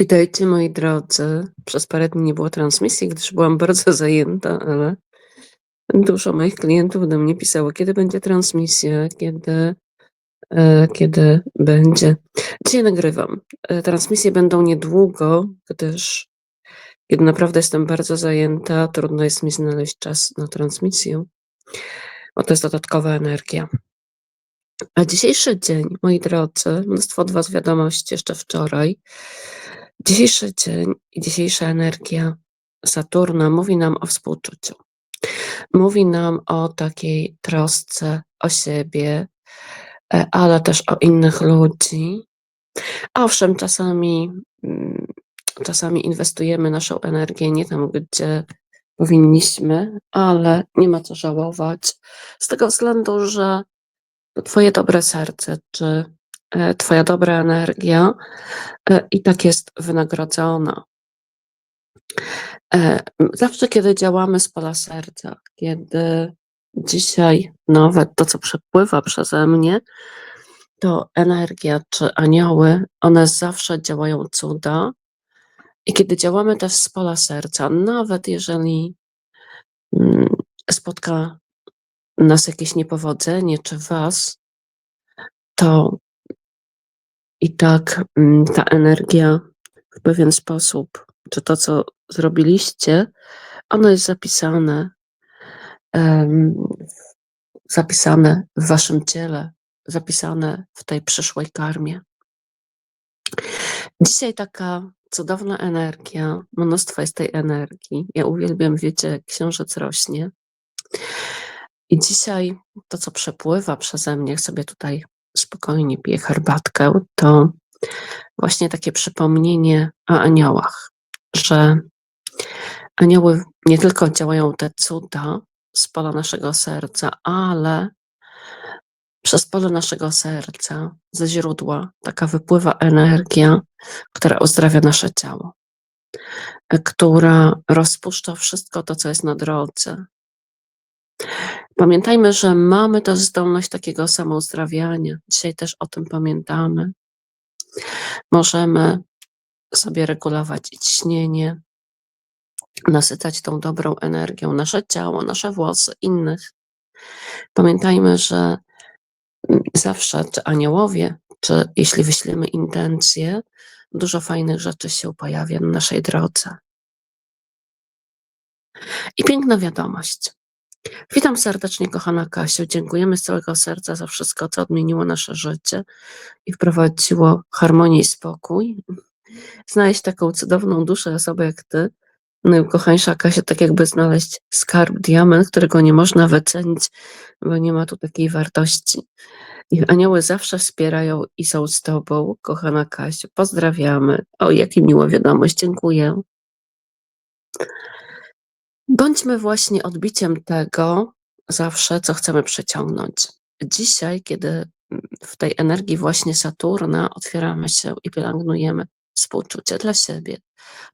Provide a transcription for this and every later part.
Witajcie moi drodzy. Przez parę dni nie było transmisji, gdyż byłam bardzo zajęta, ale dużo moich klientów do mnie pisało, kiedy będzie transmisja, kiedy, e, kiedy będzie. Dzisiaj nagrywam. E, transmisje będą niedługo, gdyż kiedy naprawdę jestem bardzo zajęta, trudno jest mi znaleźć czas na transmisję, bo to jest dodatkowa energia. A dzisiejszy dzień, moi drodzy, mnóstwo od Was wiadomości jeszcze wczoraj. Dzisiejszy dzień i dzisiejsza energia Saturna mówi nam o współczuciu. Mówi nam o takiej trosce o siebie, e, ale też o innych ludzi. Owszem, czasami, mm, czasami inwestujemy naszą energię nie tam, gdzie powinniśmy, ale nie ma co żałować. Z tego względu, że Twoje dobre serce, czy Twoja dobra energia e, i tak jest wynagrodzona. E, zawsze, kiedy działamy z pola serca, kiedy dzisiaj nawet to, co przepływa przeze mnie, to energia czy anioły, one zawsze działają cuda. I kiedy działamy też z pola serca, nawet jeżeli mm, spotka nas jakieś niepowodzenie, czy was, to i tak mm, ta energia w pewien sposób, czy to, co zrobiliście, ono jest zapisane, zapisane w waszym ciele, zapisane w tej przyszłej karmie. Dzisiaj taka cudowna energia, mnóstwo jest tej energii. Ja uwielbiam, wiecie, księżyc rośnie. I dzisiaj to, co przepływa przeze mnie, sobie tutaj spokojnie piję herbatkę, to właśnie takie przypomnienie o aniołach, że anioły nie tylko działają te cuda z pola naszego serca, ale przez pole naszego serca, ze źródła, taka wypływa energia, która uzdrawia nasze ciało, która rozpuszcza wszystko to, co jest na drodze, Pamiętajmy, że mamy tę zdolność takiego samouzdrawiania. Dzisiaj też o tym pamiętamy. Możemy sobie regulować ciśnienie, nasycać tą dobrą energią nasze ciało, nasze włosy, innych. Pamiętajmy, że zawsze, czy aniołowie, czy jeśli wyślemy intencje, dużo fajnych rzeczy się pojawia na naszej drodze. I piękna wiadomość. Witam serdecznie, kochana Kasiu. Dziękujemy z całego serca za wszystko, co odmieniło nasze życie i wprowadziło harmonię i spokój. Znaleźć taką cudowną duszę, osobę jak ty, kochańsza Kasia, tak jakby znaleźć skarb, diament, którego nie można wycenić, bo nie ma tu takiej wartości. I anioły zawsze wspierają i są z tobą, kochana Kasiu. Pozdrawiamy. O, jakie miła wiadomość. Dziękuję. Bądźmy właśnie odbiciem tego zawsze, co chcemy przyciągnąć. Dzisiaj, kiedy mm, w tej energii właśnie Saturna otwieramy się i pielęgnujemy współczucie dla siebie,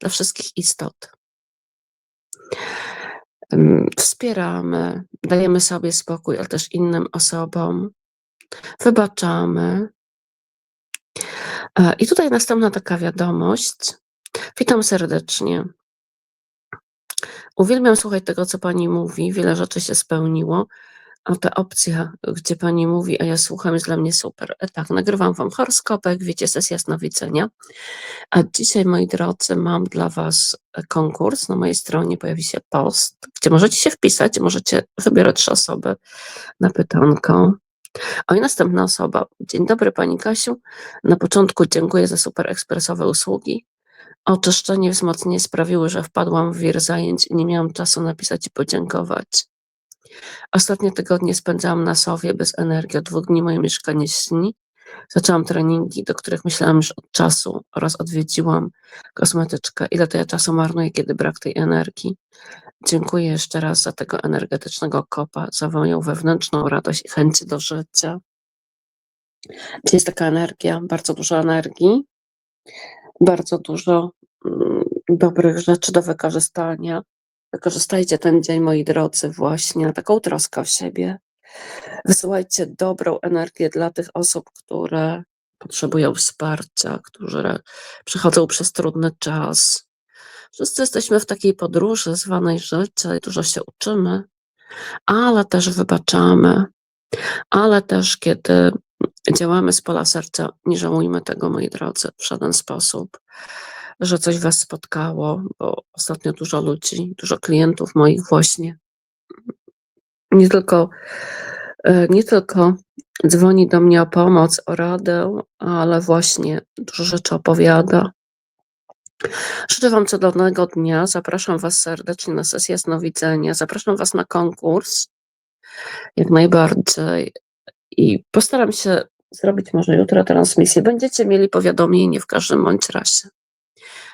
dla wszystkich istot. Wspieramy, dajemy sobie spokój, ale też innym osobom, wybaczamy. I tutaj następna taka wiadomość. Witam serdecznie. Uwielbiam słuchać tego, co pani mówi. Wiele rzeczy się spełniło. A ta opcja, gdzie pani mówi, a ja słucham, jest dla mnie super. E, tak, nagrywam wam horoskopek, wiecie, sesja jasnowidzenia. A dzisiaj, moi drodzy, mam dla was e, konkurs. Na mojej stronie pojawi się post, gdzie możecie się wpisać, możecie wybierać trzy osoby na pytanko. O i następna osoba. Dzień dobry, pani Kasiu. Na początku dziękuję za super ekspresowe usługi. Oczyszczenie, wzmocnienie sprawiły, że wpadłam w wir zajęć i nie miałam czasu napisać i podziękować. Ostatnie tygodnie spędzałam na sowie bez energii. Od dwóch dni moje mieszkanie śni. Zaczęłam treningi, do których myślałam już od czasu oraz odwiedziłam kosmetyczkę. Ile to ja czasu marnuję, kiedy brak tej energii. Dziękuję jeszcze raz za tego energetycznego kopa, za moją wewnętrzną radość i chęć do życia. Gdzie jest taka energia, bardzo dużo energii, bardzo dużo dobrych rzeczy do wykorzystania. Wykorzystajcie ten dzień, moi drodzy, właśnie na taką troskę o siebie. Wysyłajcie dobrą energię dla tych osób, które potrzebują wsparcia, którzy przechodzą przez trudny czas. Wszyscy jesteśmy w takiej podróży zwanej życie i dużo się uczymy, ale też wybaczamy, ale też kiedy działamy z pola serca, nie żałujmy tego, moi drodzy, w żaden sposób, że coś was spotkało, bo ostatnio dużo ludzi, dużo klientów moich właśnie nie tylko e, nie tylko dzwoni do mnie o pomoc, o radę, ale właśnie dużo rzeczy opowiada. Życzę wam cudownego dnia. Zapraszam was serdecznie na sesję jasnowidzenia. Zapraszam was na konkurs jak najbardziej i postaram się zrobić może jutro transmisję. Będziecie mieli powiadomienie w każdym bądź razie.